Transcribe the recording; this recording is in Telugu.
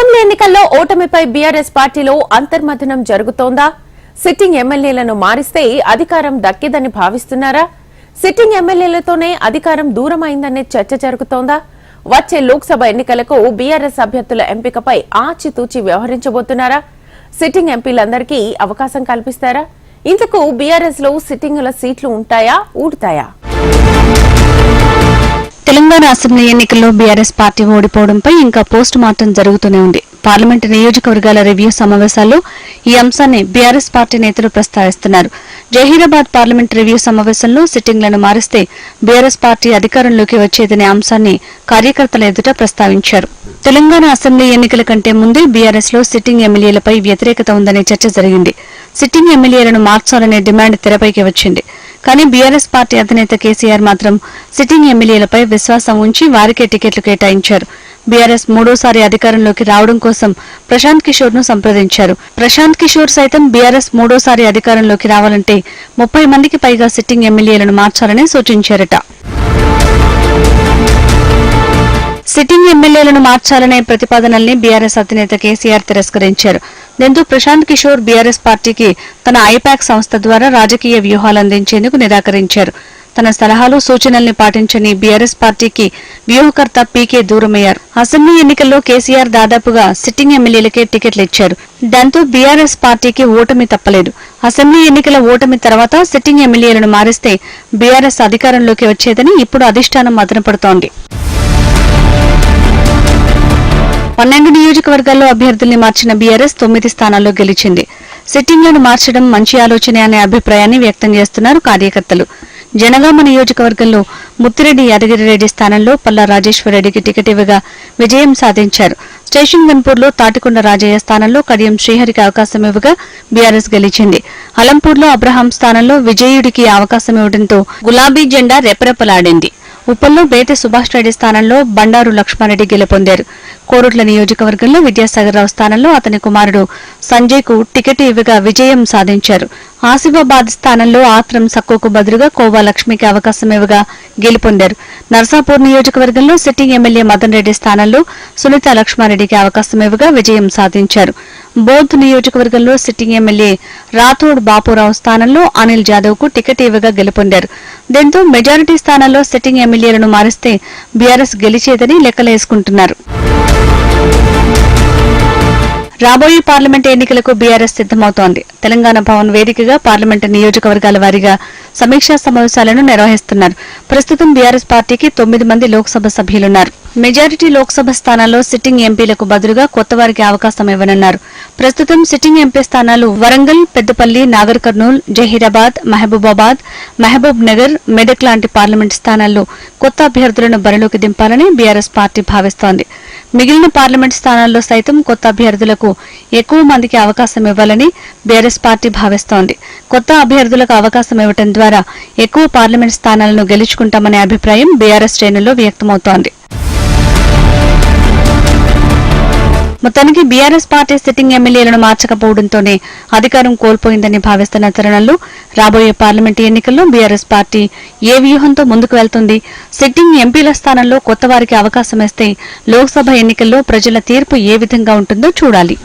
అసెంబ్లీ ఎన్నికల్లో ఓటమిపై బీఆర్ఎస్ పార్టీలో అంతర్మథనం జరుగుతోందా? సిట్టింగ్ ఎమ్మెల్యేలను మారిస్తే అధికారం దక్కిదని భావిస్తున్నారా? సిట్టింగ్ ఎమ్మెల్యేలతోనే అధికారం దూరమైందనే చర్చ జరుగుతోందా? వచ్చే లోక్సభ ఎన్నికలకు బీఆర్ఎస్ అభ్యర్థుల ఎంపికపై ఆచితూచి వ్యవహరించబోతున్నారా? సిట్టింగ్ ఎంపీలందరికీ అవకాశం కల్పిస్తారా? ఇందుకు బీఆర్ఎస్లో సిట్టింగుల సీట్లు ఉంటాయా? ఊడతాయా? తెలంగాణ అసెంబ్లీ ఎన్నికల్లో బీఆర్ఎస్ పార్టీ ఓడిపోవడంపై ఇంకా పోస్ట్ మార్టం జరుగుతూనే ఉంది. పార్లమెంటు నియోజకవర్గాల రివ్యూ సమావేశాల్లో ఈ అంశాన్ని బీఆర్ఎస్ పార్టీ నేతలు ప్రస్తావిస్తున్నారు. జహీరాబాద్ పార్లమెంట్ రివ్యూ సమావేశంలో సిట్టింగ్లను మారిస్తే బీఆర్ఎస్ పార్టీ అధికారంలోకి వచ్చేదనే అంశాన్ని కార్యకర్తల ఎదుట ప్రస్తావించారు. తెలంగాణ అసెంబ్లీ ఎన్నికల కంటే ముందే బీఆర్ఎస్లో సిట్టింగ్ ఎమ్మెల్యేలపై వ్యతిరేకత ఉందనే చర్చ జరిగింది. సిట్టింగ్ ఎమ్మెల్యేలను మార్చాలనే డిమాండ్ తెరపైకి వచ్చింది. కానీ బీఆర్ఎస్ పార్టీ అధినేత కేసీఆర్ మాత్రం సిట్టింగ్ ఎమ్మెల్యేలపై విశ్వాసం ఉంచి వారికే టికెట్లు కేటాయించారు. బీఆర్ఎస్ మూడోసారి అధికారంలోకి రావడం కోసం ప్రశాంత్ కిషోర్ను సంప్రదించారు. ప్రశాంత్ కిషోర్ సైతం బీఆర్ఎస్ మూడోసారి అధికారంలోకి రావాలంటే ముప్పై మందికి పైగా సిట్టింగ్ ఎమ్మెల్యేలను మార్చాలని సూచించారట. సిట్టింగ్ ఎమ్మెల్యేలను మార్చాలనే ప్రతిపాదనల్ని బీఆర్ఎస్ అధినేత కేసీఆర్ తిరస్కరించారు. దీంతో ప్రశాంత్ కిషోర్ బీఆర్ఎస్ పార్టీకి తన ఐపాక్ సంస్థ ద్వారా రాజకీయ వ్యూహాలు అందించేందుకు నిరాకరించారు. తన సలహాలు సూచనల్ని పాటించని బీఆర్ఎస్ పార్టీకి వ్యూహకర్త పీకే దూరమయ్యారు. అసెంబ్లీ ఎన్నికల్లో కేసీఆర్ దాదాపుగా సిట్టింగ్ ఎమ్మెల్యేలకే టికెట్లు ఇచ్చారు దాంతో బీఆర్ఎస్ పార్టీకి ఓటమి తప్పలేదు. అసెంబ్లీ ఎన్నికల ఓటమి తర్వాత సిట్టింగ్ ఎమ్మెల్యేలను మారిస్తే బీఆర్ఎస్ అధికారంలోకి వచ్చేదని ఇప్పుడు అధిష్టానం మదనపడుతోంది పన్నెండు నియోజకవర్గాల్లో అభ్యర్థుల్ని మార్చిన బీఆర్ఎస్ తొమ్మిది స్థానాల్లో గెలిచింది. సిట్టింగ్లను మార్చడం మంచి ఆలోచనే అనే అభిప్రాయాన్ని వ్యక్తం చేస్తున్నారు కార్యకర్తలు. జనగామ నియోజకవర్గంలో ముత్తిరెడ్డి యాదగిరిరెడ్డి స్థానంలో పల్లా రాజేశ్వరరెడ్డికి టికెట్ ఇవ్వగా విజయం సాధించారు. స్టేషన్ గన్పూర్లో తాటికొండ రాజయ్య స్థానంలో కడియం శ్రీహరికి అవకాశం ఇవ్వగా బీఆర్ఎస్ గెలిచింది. అలంపూర్లో అబ్రహాం స్థానంలో విజయుడికి అవకాశం ఇవ్వడంతో గులాబీ జెండా రెపరెపలాడింది. ఉప్పల్లో బేతి సుభాష్ రెడ్డి స్థానంలో బండారు లక్ష్మారెడ్డి గెలుపొందారు. కోరుట్ల నియోజకవర్గంలో విద్యాసాగర్ రావు స్థానంలో అతని కుమారుడు సంజయ్కు టికెట్ ఇవ్వగా విజయం సాధించారు. ఆసిఫాబాద్ స్థానంలో ఆత్రం సక్కుకు బదులుగా కోవా లక్ష్మికి అవకాశం ఇవ్వగా గెలుపొందారు. నర్సాపూర్ నియోజకవర్గంలో సిట్టింగ్ ఎమ్మెల్యే మదన్ రెడ్డి స్థానంలో సునీత లక్ష్మారెడ్డికి అవకాశం ఇవ్వగా విజయం సాధించారు. బౌద్ధ్ నియోజకవర్గంలో సిట్టింగ్ ఎమ్మెల్యే రాథోడ్ బాపురావు స్థానంలో అనిల్ జాదవ్కు టికెట్ ఇవ్వగా గెలుపొందారు. దీంతో మెజారిటీ స్థానాల్లో సిట్టింగ్ ఎమ్మెల్యేలను మారిస్తే బీఆర్ఎస్ గెలిచేదని లెక్కలేసుకుంటున్నారు. రాబోయే పార్లమెంట్ ఎన్నికలకు బీఆర్ఎస్ సిద్దమవుతోంది తెలంగాణ భవన్ వేదికగా పార్లమెంట్ నియోజకవర్గాల వారీగా సమీక్షా సమావేశాలను నిర్వహిస్తున్నారు. ప్రస్తుతం బీఆర్ఎస్ పార్టీకి తొమ్మిది మంది లోక్సభ సభ్యులున్నారు. మెజారిటీ లోక్సభ స్థానాల్లో సిట్టింగ్ ఎంపీలకు బదులుగా కొత్త వారికి అవకాశం ఇవ్వనున్నారు. ప్రస్తుతం సిట్టింగ్ ఎంపీ స్థానాలు వరంగల్ పెద్దపల్లి నాగర్ కర్నూల్ జహీరాబాద్ మహబూబాబాద్ మహబూబ్ నగర్ మెదక్ లాంటి పార్లమెంట్ స్థానాల్లో కొత్త అభ్యర్థులను బరిలోకి దింపాలని బీఆర్ఎస్ పార్టీ భావిస్తోంది. మిగిలిన పార్లమెంట్ స్థానాల్లో సైతం కొత్త అభ్యర్థులకు ఎక్కువ మందికి అవకాశం ఇవ్వాలని బీఆర్ఎస్ పార్టీ భావిస్తోంది. కొత్త అభ్యర్థులకు అవకాశం ఇవ్వడం ద్వారా ఎక్కువ పార్లమెంట్ స్థానాలను గెలుచుకుంటామనే అభిప్రాయం బీఆర్ఎస్ శ్రేణుల్లో వ్యక్తమవుతోంది. మొత్తానికి బీఆర్ఎస్ పార్టీ సిట్టింగ్ ఎమ్మెల్యేలను మార్చకపోవడంతోనే అధికారం కోల్పోయిందని భావిస్తున్న తరుణంలో రాబోయే పార్లమెంటు ఎన్నికల్లో బీఆర్ఎస్ పార్టీ ఏ వ్యూహంతో ముందుకు వెళ్తుంది? సిట్టింగ్ ఎంపీల స్థానంలో కొత్త వారికి అవకాశం ఇస్తే లోక్సభ ఎన్నికల్లో ప్రజల తీర్పు ఏ విధంగా ఉంటుందో చూడాలి.